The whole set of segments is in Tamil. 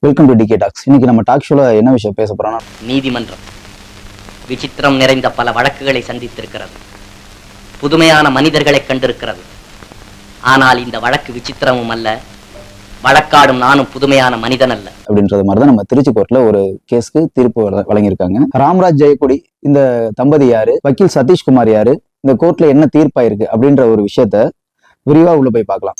வெல்கம் டு டிகே டாக்ஸ் இன்னைக்கு நம்ம டாக் ஷோல என்ன விஷயம் பேச போறோம்னா நீதிமன்றம் விசித்திரம் நிறைந்த பல வழக்குகளை சந்தித்திருக்கிறது. புதுமையான மனிதர்களை கண்டிருக்கிறது. ஆனால் இந்த வழக்கு விசித்திரமும் அல்ல. வழக்காடும் நானும் புதுமையான மனிதன் அல்ல. அப்படின்றது மாதிரி தான் நம்ம திருச்சி கோர்ட்ல ஒரு கேஸ்க்கு தீர்ப்பு வழ- வழங்கியிருக்காங்க. ராம்ராஜ் ஜெயக்குடி இந்த தம்பதி யாரு? வக்கீல் சதீஷ்குமார் யாரு? இந்த கோர்ட்ல என்ன தீர்ப்பாயிருக்கு அப்படின்ற ஒரு விஷயத்த விரிவா உள்ள போய் பார்க்கலாம்.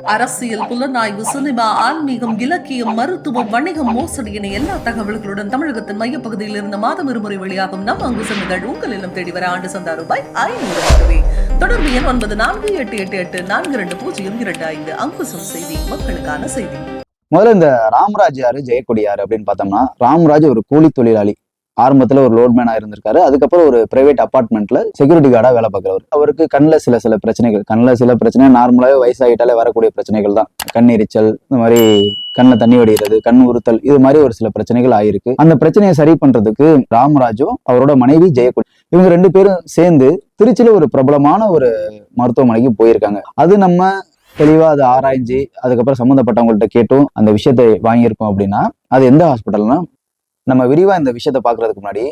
அரசியல் புலனாய்வு சினிமா ஆன்மீகம் இலக்கியம் மருத்துவம் வணிகம் மோசடி என எல்லா தகவல்களுடன் தமிழகத்தின் மையப்பகுதியில் இருந்து மாதம் இருமுறை வெளியாகும் நம் அங்கு சென்றுகள் உங்கள் இல்லம் தேடி வர ஆண்டு சந்தா ரூபாய் ஐநூறு மட்டுமே தொடர்பு எண் ஒன்பது நான்கு எட்டு எட்டு எட்டு நான்கு ரெண்டு பூஜ்ஜியம் இரண்டு ஐந்து. அங்குசம் செய்தி மக்களுக்கான செய்தி. முதல்ல இந்த ராம்ராஜ் யாரு ஜெயக்குடி யாரு அப்படின்னு பார்த்தோம்னா ராம்ராஜ் ஒரு கூலி தொழிலாளி. ஆரம்பத்தில் ஒரு லோட்மேனாக இருந்திருக்காரு. அதுக்கப்புறம் ஒரு பிரைவேட் அப்பார்ட்மெண்ட்ல செக்யூரிட்டி கார்டாக வேலை பார்க்குறவர். அவருக்கு கண்ணில் சில சில பிரச்சனைகள். கண்ணில் சில பிரச்சனை நார்மலாகவே வயசாகிட்டாலே வரக்கூடிய பிரச்சனைகள் தான். கண் எரிச்சல் இந்த மாதிரி கண்ணில் தண்ணி வடிகிறது கண் உறுத்தல் இது மாதிரி ஒரு சில பிரச்சனைகள் ஆயிருக்கு. அந்த பிரச்சனையை சரி பண்றதுக்கு ராமராஜும் அவரோட மனைவி ஜெயக்குடி இவங்க ரெண்டு பேரும் சேர்ந்து திருச்சியில ஒரு பிரபலமான ஒரு மருத்துவமனைக்கு போயிருக்காங்க. அது நம்ம தெளிவா அதை ஆராய்ஞ்சு அதுக்கப்புறம் சம்மந்தப்பட்டவங்கள்ட்ட கேட்டும் அந்த விஷயத்தை வாங்கியிருக்கோம் அப்படின்னா அது எந்த ஹாஸ்பிட்டல்னா நம்ம விரிவாக இந்த விஷயத்த பார்க்குறதுக்கு முன்னாடி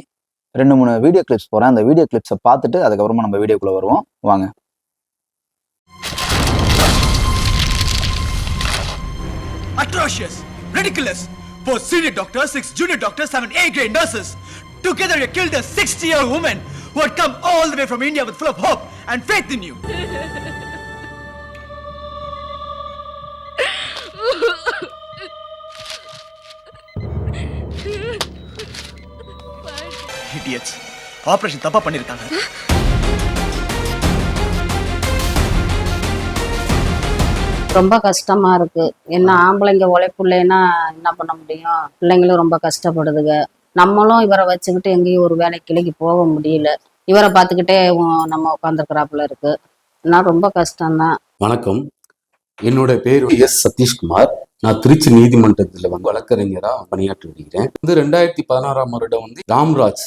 ரெண்டு மூணு வீடியோ கிளிப்ஸ் போகிறேன் அந்த வீடியோ கிளிப்ஸை பார்த்துட்டு அதுக்கப்புறமா நம்ம வீடியோக்குள்ளே வருவோம் வாங்க Atrocious! Ridiculous! Four senior doctors, six junior doctors, seven A-grade nurses. Together you killed a 60-year-old woman who had come all the way from India with full of hope and faith in you. Idiots. Operation தப்பா பண்ணிருக்காங்க. ரொம்ப கஷ்டமா இருக்கு. என்ன ஆம்பளைங்க உழைப்புள்ளேன்னா என்ன பண்ண முடியும்? பிள்ளைங்களும் ரொம்ப கஷ்டப்படுதுங்க. நம்மளும் இவரை வச்சுக்கிட்டு எங்கேயும் ஒரு வேலை கிளைக்கு போக முடியல. இவரை பார்த்துக்கிட்டே நம்ம உட்காந்துருக்கிறாப்புல இருக்கு. நான் ரொம்ப கஷ்டம்தான். வணக்கம். என்னோட பேர் எஸ் சதீஷ்குமார். நான் திருச்சி நீதிமன்றத்தில் வழக்கறிஞராக பணியாற்றி வருகிறேன். வந்து ரெண்டாயிரத்தி பதினாறாம் வருடம் வந்து ராம்ராஜ்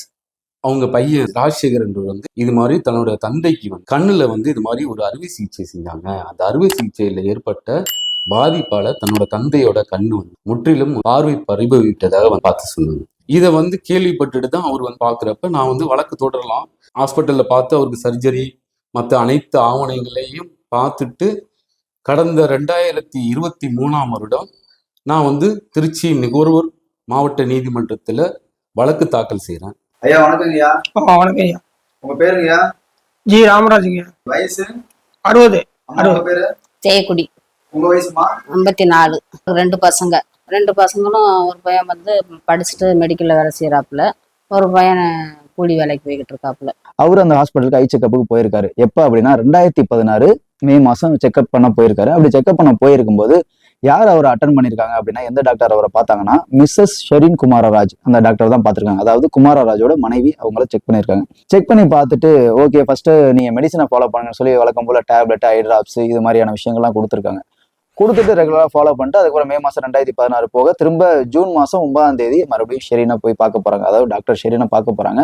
அவங்க பையன் ராஜசேகர் வந்து இது மாதிரி தன்னோட தந்தைக்கு வந்து கண்ணுல வந்து இது மாதிரி ஒரு அறுவை சிகிச்சை செஞ்சாங்க. அந்த அறுவை சிகிச்சையில ஏற்பட்ட பாதிப்பால தன்னோட தந்தையோட கண்ணு வந்து முற்றிலும் பார்வை பறிபவிட்டதாக வந்து பார்த்து சொன்னாங்க. இதை வந்து கேள்விப்பட்டுட்டு தான் அவர் வந்து பார்க்குறப்ப நான் வந்து வழக்கு தொடரலாம். ஹாஸ்பிட்டலில் பார்த்து அவருக்கு சர்ஜரி மற்ற அனைத்து ஆவணங்களையும் பார்த்துட்டு கடந்த ரெண்டாயிரத்தி இருபத்தி மூணாம் வருடம் நான் வந்து திருச்சி நுகர்வோர் மாவட்ட நீதிமன்றத்தில் வழக்கு தாக்கல் செய்கிறேன் ஐயா வணக்கங்கய்யா. ஆ, வணக்கம் ஐயா உங்க பேருங்கய்யா? ஜி ராமராஜுங்க. வயசு? அறுபது. அம்மாவோட பேரு? ஜெயக்குடி. உங்க வயசுமா? ஐம்பத்தி நாலு ரெண்டு பசங்க. ரெண்டு பசங்களும் ஒரு பையன் வந்து படிச்சுட்டு மெடிக்கல்ல வேலை செய்யறாப்புல ஒரு பையன் கூலி வேலைக்கு போய்கிட்டு இருக்காப்புல. அவர் அந்த ஹாஸ்பிட்டலுக்கு ஐ செக்கப்புக்கு போயிருக்காரு. எப்போ அப்படின்னா ரெண்டாயிரத்தி பதினாறு மே மாசம் செக்அப் பண்ண போயிருக்காரு. அப்படி செக்அப் பண்ண போயிருக்கும் போது யார் அவரை அட்டன் பண்ணியிருக்காங்க அப்படின்னா எந்த டாக்டர் அவரை பார்த்தாங்கன்னா மிஸ்ஸஸ் ஷெரின் குமாரராஜ் அந்த டாக்டர் தான் பார்த்துருக்காங்க. அதாவது குமாரராஜோட மனைவி அவங்கள செக் பண்ணியிருக்காங்க. செக் பண்ணி பார்த்துட்டு ஓகே ஃபர்ஸ்ட் நீங்க மெடிசனை ஃபாலோ பண்ணுங்கன்னு சொல்லி வழக்கம் போல டேப்லெட் ஐ ட்ராப்ஸ் இது மாதிரியான விஷயங்கள்லாம் கொடுத்துருக்காங்க. கொடுத்துட்டு ரெகுலராக ஃபாலோ பண்ணிட்டு அதுக்கப்புறம் மே மாதம் ரெண்டாயிரத்தி பதினாறு போக திரும்ப ஜூன் மாதம் ஒன்பதாம் தேதி மறுபடியும் ஷெரீனை போய் பார்க்க போகிறாங்க அதாவது டாக்டர் ஷெரீனை பார்க்க போகிறாங்க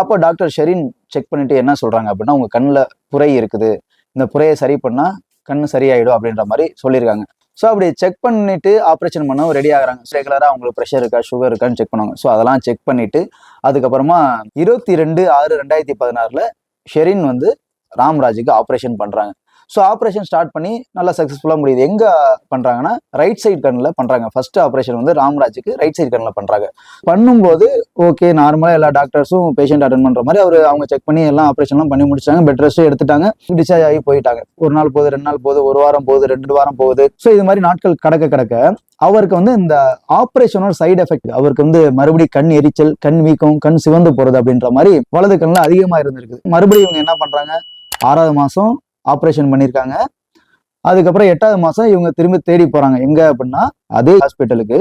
அப்போ டாக்டர் ஷெரீன் செக் பண்ணிட்டு என்ன சொல்கிறாங்க அப்படின்னா உங்கள் கண்ணில் புரை இருக்குது. இந்த புரையை சரி பண்ணால் கண் சரியாயிடும் அப்படின்ற மாதிரி சொல்லியிருக்காங்க. ஸோ அப்படி செக் பண்ணிட்டு ஆப்ரேஷன் பண்ணவும் ரெடி ஆகுறாங்க. ரெகுலராக அவங்களுக்கு ப்ரெஷர் இருக்கா சுகர் இருக்கான்னு செக் பண்ணுவாங்க. ஸோ அதெல்லாம் செக் பண்ணிட்டு அதுக்கப்புறமா இருபத்தி ரெண்டு ஆறு ரெண்டாயிரத்தி பதினாறில் ஷெரின் வந்து ராம்ராஜுக்கு ஆப்ரேஷன் பண்ணுறாங்க ஸோ ஆப்ரேஷன் ஸ்டார்ட் பண்ணி நல்லா சக்ஸஸ்ஃபுல்லாக முடியுது. எங்கே பண்ணுறாங்கன்னா ரைட் சைட் கண்ணில் பண்ணுறாங்க ஃபர்ஸ்ட் ஆப்ரேஷன் வந்து ராம்ராஜுக்கு ரைட் சைடு கண்ணில் பண்ணுறாங்க பண்ணும்போது ஓகே நார்மலாக எல்லா டாக்டர்ஸும் பேஷண்ட் அட்டன் பண்ணுற மாதிரி அவர் அவங்க செக் பண்ணி எல்லாம் ஆப்ரேஷன்லாம் பண்ணி முடிச்சாங்க. பெட் ரெஸ்ட்டும் எடுத்துட்டாங்க. டிஸ்சார்ஜ் ஆகி போயிட்டாங்க. ஒரு நாள் போகுது ரெண்டு நாள் போகுது ஒரு வாரம் போகுது ரெண்டு வாரம் போகுது. ஸோ இது மாதிரி நாட்கள் கடக்க கடக்க அவருக்கு வந்து இந்த ஆப்ரேஷனோட சைடு எஃபெக்ட் அவருக்கு வந்து மறுபடியும் கண் எரிச்சல் கண் வீக்கம் கண் சிவந்து போகிறது அப்படின்ற மாதிரி வலது கண்ணில் அதிகமாக இருந்திருக்கு மறுபடியும் இவங்க என்ன பண்ணுறாங்க ஆறாவது மாதம் ஆப்ரேஷன் பண்ணியிருக்காங்க அதுக்கப்புறம் எட்டாவது மாசம் இவங்க திரும்பி தேடி போறாங்க. எங்க அப்படின்னா அதே ஹாஸ்பிட்டலுக்கு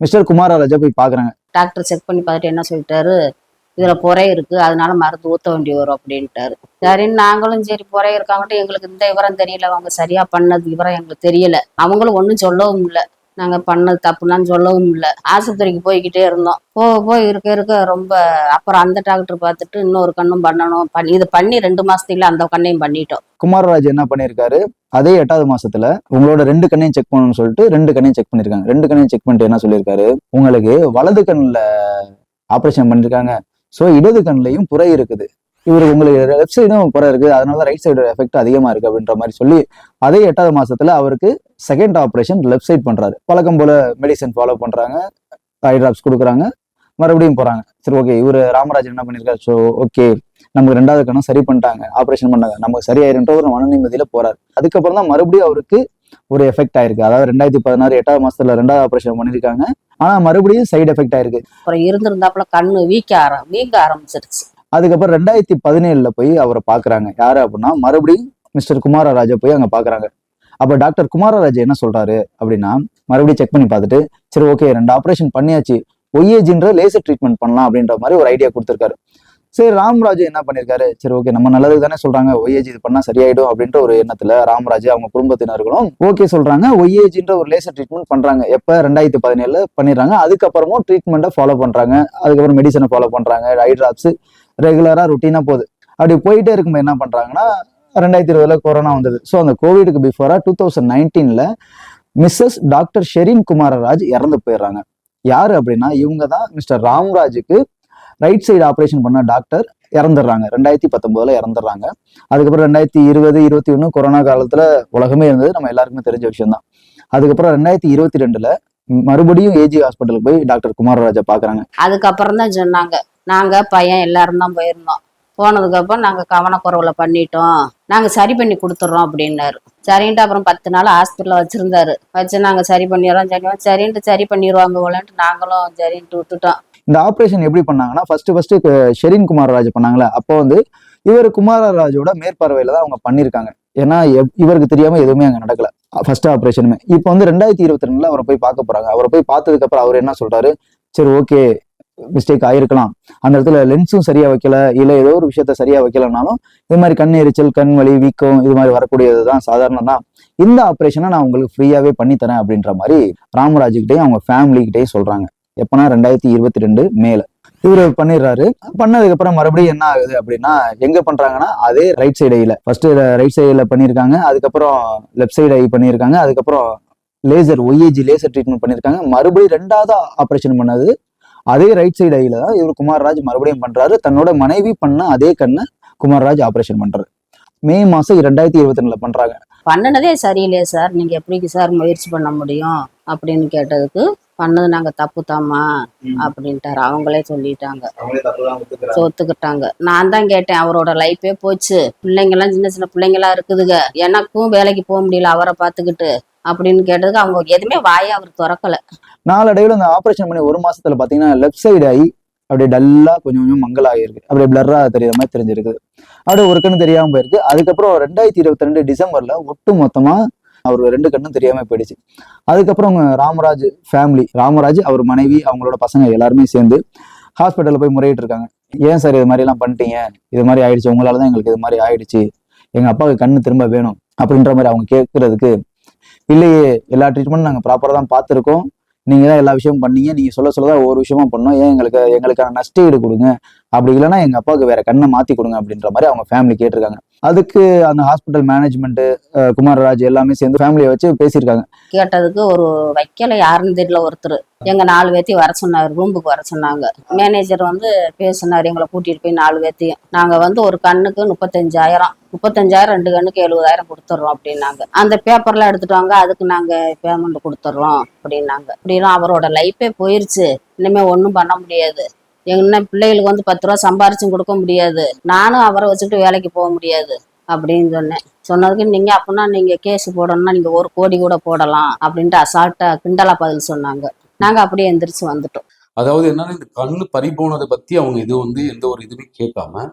மிஸ்டர் குமாரராஜா போய் பாக்குறாங்க. டாக்டர் செக் பண்ணி பார்த்துட்டு என்ன சொல்லிட்டாரு? இதுல புறை இருக்கு. அதனால மருந்து ஊத்த வேண்டி வரும் அப்படின்ட்டாரு. சரின்னு நாங்களும் சரி புறை இருக்காங்கட்டு எங்களுக்கு இந்த விவரம் தெரியல. அவங்க சரியா பண்ணது விவரம் எங்களுக்கு தெரியல. அவங்களும் ஒன்றும் சொல்லவும் இல்லை. நாங்க பண்ணது தப்புனான்னு சொல்லவும் இல்லை. ஆஸ்பத்திரிக்கு போய்கிட்டே இருந்தோம். போக போய் இருக்க இருக்க ரொம்ப அப்புறம் அந்த டாக்டர் பார்த்துட்டு இன்னொரு கண்ணும் பண்ணணும். பண்ணி இது பண்ணி ரெண்டு மாசத்துல அந்த கண்ணையும் பண்ணிட்டோம். குமாரராஜ் என்ன பண்ணியிருக்காரு அதே எட்டாவது மாசத்துல உங்களோட ரெண்டு கண்ணையும் செக் பண்ணணும்னு சொல்லிட்டு ரெண்டு கண்ணையும் செக் பண்ணிருக்காங்க. ரெண்டு கண்ணையும் செக் பண்ணிட்டு என்ன சொல்லியிருக்காரு உங்களுக்கு வலது கண்ணில் ஆப்ரேஷன் பண்ணிருக்காங்க. ஸோ இடது கண்ணிலையும் புறை இருக்குது. இவர் உங்களுக்கு லெஃப்ட் சைடும் குறை இருக்குது அதனால ரைட் சைடு எஃபெக்ட் அதிகமா இருக்கு அப்படின்ற மாதிரி சொல்லி அதே எட்டாவது மாசத்துல அவருக்கு செகண்ட் ஆப்ரேஷன் லெஃப்ட் சைட் பண்றாரு. பழக்கம் போல மெடிசன் ஃபாலோ பண்றாங்க. ஐ டிராப்ஸ் கொடுக்குறாங்க. மறுபடியும் போறாங்க. சரி ஓகே இவர் ராமராஜன் என்ன பண்ணிருக்காரு? ஸோ ஓகே நமக்கு ரெண்டாவது கணம் சரி பண்ணிட்டாங்க. ஆப்ரேஷன் பண்ணாங்க. நமக்கு சரியாயிருன்ற ஒரு மன நிம்மதியில போறாரு. அதுக்கப்புறம் தான் மறுபடியும் அவருக்கு ஒரு எஃபெக்ட் ஆயிருக்கு. அதாவது ரெண்டாயிரத்தி பதினாறு எட்டாவது மாசத்துல ரெண்டாவது ஆபரேஷன் பண்ணிருக்காங்க. ஆனா மறுபடியும் சைடு எஃபெக்ட் ஆயிருக்கு. அப்புறம் இருந்திருந்தாப்புல கண்ணு வீக்க ஆரம் வீங்க ஆரம்பிச்சிருச்சு. அதுக்கப்புறம் ரெண்டாயிரத்தி பதினேழுல போய் அவரை பாக்குறாங்க. யாரு அப்படின்னா மறுபடியும் மிஸ்டர் குமாரராஜை போய் அங்க பாக்குறாங்க. அப்ப டாக்டர் குமாரராஜா என்ன சொல்றாரு அப்படின்னா மறுபடியும் செக் பண்ணி பார்த்துட்டு சரி ஓகே ரெண்டு ஆபரேஷன் பண்ணியாச்சு. ஒய்ஏஜின்ற லேசர் ட்ரீட்மெண்ட் பண்ணலாம் அப்படின்ற மாதிரி ஒரு ஐடியா கொடுத்துருக்காரு. சரி ராமராஜ் என்ன பண்ணியிருக்காரு சரி ஓகே நம்ம நல்லதுக்கு தானே சொல்றாங்க. ஒய்ஏஜி இது பண்ணா சரியாயிடும் அப்படின்ற ஒரு எண்ணத்துல ராமராஜ் அவங்க குடும்பத்தினர்களும் ஓகே சொல்றாங்க. ஒய்ஏஜின்ற ஒரு லேசர் ட்ரீட்மெண்ட் பண்றாங்க. எப்ப? ரெண்டாயிரத்தி பதினேழுல பண்ணிடுறாங்க. அதுக்கப்புறமும் ட்ரீட்மெண்ட்டை ஃபாலோ பண்றாங்க. அதுக்கப்புறம் மெடிசனை ஃபாலோ பண்றாங்க. ஐ டிராப்ஸ் ரெகுலரா ருட்டீனா போகுது. அப்படி போயிட்டே இருக்கும்போது என்ன பண்றாங்கன்னா ரெண்டாயிரத்தி இருபதுல கொரோனா வந்தது. ஸோ அந்த கோவிடுக்கு பிஃபோரா டூ தௌசண்ட் நைன்டீன்ல மிஸ்ஸஸ் டாக்டர் ஷெரீன் குமாரராஜ் இறந்து போயிடுறாங்க. யாரு அப்படின்னா இவங்க தான் மிஸ்டர் ராம்ராஜுக்கு ரைட் சைடு ஆப்ரேஷன் பண்ண டாக்டர் இறந்துடுறாங்க. ரெண்டாயிரத்தி பத்தொன்பதுல இறந்துடுறாங்க. அதுக்கப்புறம் ரெண்டாயிரத்தி இருபது இருபத்தி ஒன்று கொரோனா காலத்துல உலகமே இருந்தது. நம்ம எல்லாருக்குமே தெரிஞ்ச விஷயம் தான் அதுக்கப்புறம் ரெண்டாயிரத்தி இருபத்தி ரெண்டுல மறுபடியும் ஏஜி ஹாஸ்பிட்டலுக்கு போய் டாக்டர் குமாரராஜை பாக்குறாங்க அதுக்கப்புறம் தான் சொன்னாங்க. நாங்க பையன் எல்லாரும் தான் போயிருந்தோம். போனதுக்கப்புறம் நாங்க கவனக்குறவுல பண்ணிட்டோம். நாங்க சரி பண்ணி கொடுத்துட்றோம் அப்படின்னாரு. சரின்ட்டு அப்புறம் பத்து நாள் ஹாஸ்பிட்டலில் வச்சிருந்தாரு. வச்சு நாங்க சரி பண்ணிடுறோம் சரி சரின்ட்டு சரி பண்ணிடுவாங்க போலன்ட்டு நாங்களும் சரின்ட்டு விட்டுட்டோம். இந்த ஆப்ரேஷன் எப்படி பண்ணாங்கன்னா ஃபர்ஸ்ட் ஃபர்ஸ்ட் ஷெரீன் குமாரராஜ் பண்ணாங்களே அப்போ வந்து இவர் குமாரராஜோட மேற்பார்வையில தான் அவங்க பண்ணியிருக்காங்க. ஏன்னா இவருக்கு தெரியாம எதுவுமே அங்க நடக்கல. ஃபர்ஸ்ட் ஆப்ரேஷனுமே இப்போ வந்து ரெண்டாயிரத்தி இருபத்தி ரெண்டுல அவரை போய் பார்க்க போறாங்க. அவரை போய் பார்த்ததுக்கு அப்புறம் அவர் என்ன சொல்றாரு? சரி ஓகே மிஸ்டேக் ஆயிருக்கலாம். அந்த இடத்துல லென்ஸும் சரியா வைக்கல இல்ல ஏதோ ஒரு விஷயத்த சரியா வைக்கலனாலும் இது மாதிரி கண் எரிச்சல் கண் வலி வீக்கம் இது மாதிரி வரக்கூடியது தான் சாதாரணம் தான் இந்த ஆப்ரேஷனை நான் உங்களுக்கு ஃப்ரீயாவே பண்ணி தரேன் அப்படின்ற மாதிரி ராமராஜுக்கிட்டையும் அவங்க ஃபேமிலிக்கிட்டையும் சொல்றாங்க. எப்பனா ரெண்டாயிரத்தி இருபத்தி ரெண்டு மேல. இவர் பண்ணிடுறாரு. பண்ணதுக்கப்புறம் மறுபடியும் என்ன ஆகுது அப்படின்னா எங்க பண்றாங்கன்னா அதே ரைட் சைடு ஐல ஃபர்ஸ்ட் ரைட் சைடுல பண்ணியிருக்காங்க. அதுக்கப்புறம் லெஃப்ட் சைடு ஐ பண்ணியிருக்காங்க. அதுக்கப்புறம் லேசர் ஒய்ஏஜி லேசர் ட்ரீட்மெண்ட் பண்ணியிருக்காங்க. மறுபடியும் ரெண்டாவது ஆப்ரேஷன் பண்ணது அதே ரைட் சைடு ஐல தான் இவர் குமார்ராஜ் மறுபடியும் பண்றாரு. தன்னோட மனைவி பண்ண அதே கண்ணை குமார்ராஜ் ஆபரேஷன் பண்றாரு. மே மாசம் ரெண்டாயிரத்தி இருபத்தி ரெண்டுல பண்றாங்க. பண்ணுனதே சரியில்லையே சார். நீங்க எப்படிக்கு சார் முயற்சி பண்ண முடியும் அப்படின்னு கேட்டதுக்கு பண்ணது நாங்க தப்பு தாம்மா அப்படின்ட்டாரு. அவங்களே சொல்லிட்டாங்க. ஒத்துக்கிட்டாங்க. நான் தான் கேட்டேன் அவரோட லைஃபே போச்சு. பிள்ளைங்க எல்லாம் சின்ன சின்ன பிள்ளைங்க எல்லாம் இருக்குதுங்க எனக்கும் வேலைக்கு போக முடியல அவரை பார்த்துக்கிட்டு. அப்படின்னு கேட்டதுக்கு அவங்க எதுவுமே வாயை அவர் திறக்கல. நாளடைவில் அந்த ஆப்ரேஷன் பண்ணி ஒரு மாசத்துல பாத்தீங்கன்னா லெஃப்ட் சைடு ஆகி அப்படியே டல்லா கொஞ்சம் கொஞ்சம் மங்கலாகிருக்கு அப்படியே பிளர்ரா தெரியுற மாதிரி தெரிஞ்சிருக்குது. அப்படியே ஒரு கண்ணு தெரியாம போயிருக்கு. அதுக்கப்புறம் ரெண்டாயிரத்தி இருபத்தி ரெண்டு டிசம்பர்ல ஒட்டு மொத்தமா அவர் ரெண்டு கண்ணும் தெரியாம போயிடுச்சு. அதுக்கப்புறம் அவங்க ராமராஜ் ஃபேமிலி ராமராஜ் அவர் மனைவி அவங்களோட பசங்க எல்லாருமே சேர்ந்து ஹாஸ்பிட்டலில் போய் முறையிட்டு இருக்காங்க ஏன் சார் இது மாதிரி எல்லாம் பண்ணிட்டீங்க? இது மாதிரி ஆயிடுச்சு. உங்களால தான் எங்களுக்கு இது மாதிரி ஆயிடுச்சு. எங்க அப்பாவுக்கு கண்ணு திரும்ப வேணும் அப்படின்ற மாதிரி அவங்க கேட்கறதுக்கு இல்லையே எல்லா ட்ரீட்மெண்ட் நாங்கள் ப்ராப்பராக தான் பார்த்துருக்கோம். நீங்கள் தான் எல்லா விஷயமும் பண்ணீங்க. நீங்கள் சொல்ல சொல்ல தான் ஒவ்வொரு விஷயமா பண்ணோம். ஏன் எங்களுக்கு எங்களுக்கான நஷ்டஈடு கொடுங்க? அப்படி இல்லைன்னா எங்கள் அப்பாவுக்கு வேற கண்ணை மாற்றி கொடுங்க அப்படின்ற மாதிரி அவங்க ஃபேமிலி கேட்டிருக்காங்க. அதுக்கு அந்த ஹாஸ்பிட்டல் மேனேஜ்மெண்ட் குமாரராஜ் எல்லாமே சேர்ந்து ஃபேமிலியை வச்சு பேசியிருக்காங்க. கேட்டதுக்கு ஒரு வைக்கல யாருன்னு தெரியல ஒருத்தர். எங்க நாலு பேர்த்தையும் வர சொன்னார் ரூமுக்கு வர சொன்னாங்க. மேனேஜர் வந்து பேசினார் எங்களை கூட்டிட்டு போய் நாலு பேர்த்தையும் நாங்க வந்து ஒரு கண்ணுக்கு முப்பத்தஞ்சாயிரம் முப்பத்தஞ்சாயிரம் ரெண்டு கண்ணுக்கு எழுபதாயிரம் கொடுத்துட்றோம் அப்படின்னாங்க. அந்த பேப்பர்லாம் எடுத்துட்டு வாங்க அதுக்கு நாங்க பேமெண்ட் கொடுத்துட்றோம் அப்படின்னாங்க. அப்படின்னா அவரோட லைஃபே போயிருச்சு. இனிமே ஒன்றும் பண்ண முடியாது. என்ன பிள்ளைகளுக்கு வந்து பத்து ரூபா சம்பாரிச்சும் கொடுக்க முடியாது. நானும் அவரை வச்சுக்கிட்டு வேலைக்கு போக முடியாது அப்படின்னு சொன்னேன். சொன்னதுக்கு நீங்க அப்படின்னா நீங்க கேஸ் போடணும்னா நீங்க ஒரு கோடி கூட போடலாம் அப்படின்ட்டு அசால்ட்டா கிண்டலா பதில் சொன்னாங்க. நாங்க அப்படியே எந்திரிச்சு வந்துட்டோம். அதாவது என்னன்னா இந்த கண்ணு பறி போனதை பத்தி அவங்க இது வந்து எந்த ஒரு இதுவுமே கேட்காம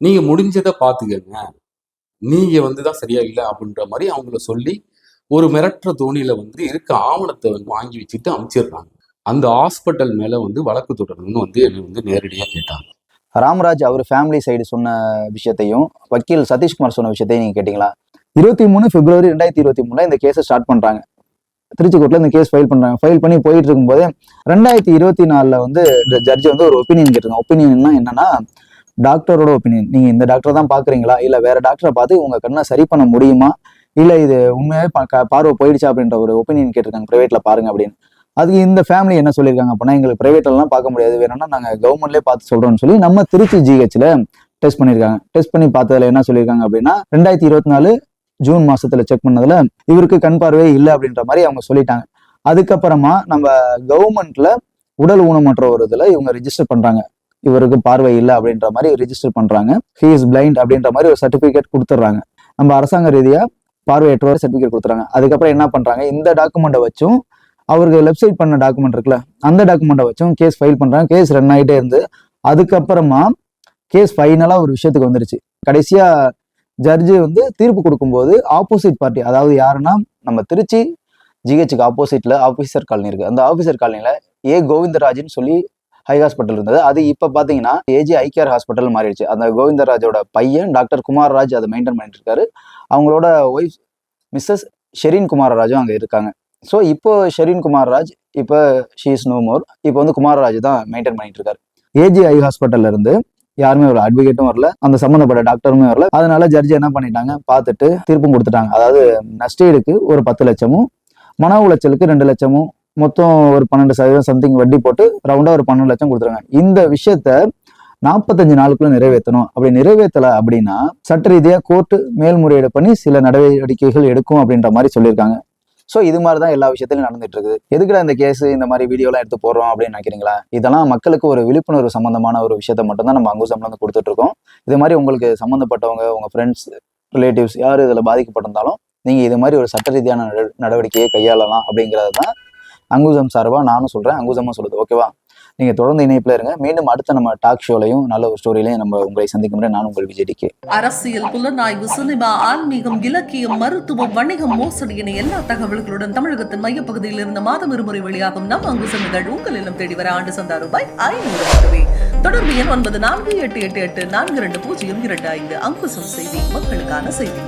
நீங்க முடிஞ்சதை பாத்துக்கங்க நீங்க வந்து தான் சரியா இல்லை அப்படின்ற மாதிரி அவங்கள சொல்லி ஒரு மிரட்டுற தோணியில வந்து இருக்க ஆவணத்தை வந்து வாங்கி வச்சுட்டு அமுச்சிடுறாங்க. அந்த ஹாஸ்பிட்டல் மேலே வந்து வழக்கு தொடரணும்னு வந்து என்னை வந்து நேரடியாக கேட்டாங்க. ராமராஜ் அவர் ஃபேமிலி சைடு சொன்ன விஷயத்தையும் வக்கீல் சதீஷ்குமார் சொன்ன விஷயத்தையும் நீங்க கேட்டீங்களா? இருபத்தி மூணு பிப்ரவரி ரெண்டாயிரத்தி இருபத்தி மூணுல இந்த கேஸை ஸ்டார்ட் பண்றாங்க. திருச்சி கோர்ட்ல இந்த கேஸ் ஃபைல் பண்றாங்க. ஃபைல் பண்ணி போயிட்டு இருக்கும்போது ரெண்டாயிரத்தி இருபத்தி நாலுல வந்து இந்த ஜட்ஜி வந்து ஒரு ஒப்பீனியன் கேட்டிருக்காங்க. ஒப்பீனியன்னா என்னன்னா டாக்டரோட ஒப்பீனியன் நீங்க இந்த டாக்டர் தான் பாக்குறீங்களா? இல்ல வேற டாக்டரை பார்த்து உங்க கண்ணை சரி பண்ண முடியுமா? இல்ல இது உண்மையாவே பா- பார்வை போயிடுச்சா அப்படின்ற ஒரு ஒப்பீனியன் கேட்டிருக்காங்க பிரைவேட்ல பாருங்க அப்படின்னு. அதுக்கு இந்த ஃபேமிலி என்ன சொல்லியிருக்காங்க அப்படின்னா எங்களுக்கு ப்ரைவேட்லலாம் பார்க்க முடியாது. வேணும்னா நாங்கள் கவர்மெண்ட்லேயே பார்த்து சொல்கிறோம்னு சொல்லி நம்ம திருச்சி ஜிஹெச்ல டெஸ்ட் பண்ணியிருக்காங்க. டெஸ்ட் பண்ணி பார்த்ததுல என்ன சொல்லியிருக்காங்க அப்படின்னா ரெண்டாயிரத்தி இருபத்தி நாலு ஜூன் மாசத்துல செக் பண்ணதுல இவருக்கு கண் பார்வை இல்லை அப்படின்ற மாதிரி அவங்க சொல்லிட்டாங்க. அதுக்கப்புறமா நம்ம கவர்மெண்ட்ல உடல் ஊனமற்ற ஒரு இதுல இவங்க ரிஜிஸ்டர் பண்றாங்க. இவருக்கு பார்வை இல்லை அப்படின்ற மாதிரி ரிஜிஸ்டர் பண்றாங்க. ஹி இஸ் பிளைண்ட் அப்படின்ற மாதிரி ஒரு சர்டிபிகேட் கொடுத்துட்றாங்க. நம்ம அரசாங்க ரீதியா பார்வையற்றவர் சர்டிபிகேட் கொடுத்துறாங்க அதுக்கப்புறம் என்ன பண்றாங்க? இந்த டாக்குமெண்ட்டை வச்சும் அவருக்கு வெப்சைட் பண்ண டாக்குமெண்ட் இருக்குல்ல அந்த டாக்குமெண்ட்டை வச்சும் கேஸ் ஃபைல் பண்ணுறாங்க கேஸ் ரன் ஆகிட்டே இருந்து அதுக்கப்புறமா கேஸ் ஃபைனலாக ஒரு விஷயத்துக்கு வந்துருச்சு. கடைசியாக ஜட்ஜு வந்து தீர்ப்பு கொடுக்கும்போது ஆப்போசிட் பார்ட்டி அதாவது யாருன்னா நம்ம திருச்சி ஜிஹெச்சுக்கு ஆப்போசிட்டில் ஆஃபீஸர் காலனி இருக்குது அந்த ஆஃபீஸர் காலனியில் ஏ கோவிந்தராஜ்னு சொல்லி ஹை ஹாஸ்பிட்டல் இருந்தது. அது இப்போ பார்த்தீங்கன்னா ஏஜி ஐகேர் ஹாஸ்பிட்டல் மாறிடுச்சு. அந்த கோவிந்தராஜோட பையன் டாக்டர் குமாரராஜ் அதை மெயின்டைன் பண்ணிட்டு இருக்காரு. அவங்களோட ஒய்ஃப் மிஸ்ஸஸ் ஷெரீன் குமாரராஜும் அங்கே இருக்காங்க. ஸோ இப்போ ஷெரீன் குமாரராஜ் இப்போ ஷீஸ் நோ மோர் இப்போ வந்து குமாரராஜ் தான் மெயின்டைன் பண்ணிட்டு இருக்காரு ஏஜி ஐ ஹாஸ்பிட்டல்ல இருந்து யாருமே வரல அட்வொகேட்டும் வரல. அந்த சம்மந்தப்பட்ட டாக்டருமே வரல. அதனால ஜட்ஜி என்ன பண்ணிட்டாங்க? பார்த்துட்டு தீர்ப்பும் கொடுத்துட்டாங்க. அதாவது நஷ்டீடுக்கு ஒரு பத்து லட்சமும் மன உளைச்சலுக்கு ரெண்டு லட்சமும் மொத்தம் ஒரு பன்னெண்டு சதவீதம் சம்திங் வட்டி போட்டு ரவுண்டாக ஒரு பன்னெண்டு லட்சம் கொடுத்துருக்காங்க. இந்த விஷயத்த நாற்பத்தஞ்சு நாளுக்குள்ள நிறைவேற்றணும். அப்படி நிறைவேற்றலை அப்படின்னா சட்ட ரீதியாக கோர்ட்டு மேல்முறையீடு பண்ணி சில நடவடிக்கைகள் எடுக்கும் அப்படின்ற மாதிரி சொல்லியிருக்காங்க. ஸோ இது மாதிரி தான் எல்லா விஷயத்திலும் நடந்துட்டு இருக்குது எதுக்குடா இந்த கேஸ் இந்த மாதிரி வீடியோலாம் எடுத்து போடுறோம் அப்படின்னு நினைக்கிறீங்களா? இதெல்லாம் மக்களுக்கு ஒரு விழிப்புணர்வு சம்பந்தமான ஒரு விஷயத்த மட்டும்தான் நம்ம அங்குசம்ல இருந்து கொடுத்துட்டு இருக்கோம் இது மாதிரி உங்களுக்கு சம்மந்தப்பட்டவங்க உங்க ஃப்ரெண்ட்ஸ் ரிலேட்டிவ்ஸ் யார் இதில் பாதிக்கப்பட்டிருந்தாலும் நீங்கள் இது மாதிரி ஒரு சட்ட ரீதியான நடவடிக்கையை கையாளலாம் அப்படிங்கிறது தான் அங்குசம் சார்பாக நானும் சொல்கிறேன் அங்குசமும் சொல்லுது. ஓகேவா நீங்க தொடர்ந்து இணைப்புல இருங்க. மீண்டும் அடுத்த நம்ம டாக் ஷோலையும் நல்ல ஒரு ஸ்டோரியிலையும் நம்ம உங்களை சந்திக்கும் முறை நான் உங்கள் விஜய் டிகே. அரசியல் புலனாய்வு சினிமா ஆன்மீகம் இலக்கியம் மருத்துவம் வணிகம் மோசடி என எல்லா தகவல்களுடன் தமிழகத்தின் மையப்பகுதியில் இருந்து மாதம் இருமுறை வெளியாகும் நம் அங்கு நிகழ்வு உங்கள் இல்லம் தேடி வர ஆண்டு சந்தா ரூபாய் ஐநூறு ரூபாய் தொடர்பு எண் ஒன்பது நான்கு எட்டு எட்டு எட்டு நான்கு இரண்டு பூஜ்ஜியம் இரண்டு ஐந்து. அங்குசம் செய்தி மக்களுக்கான செய்தி.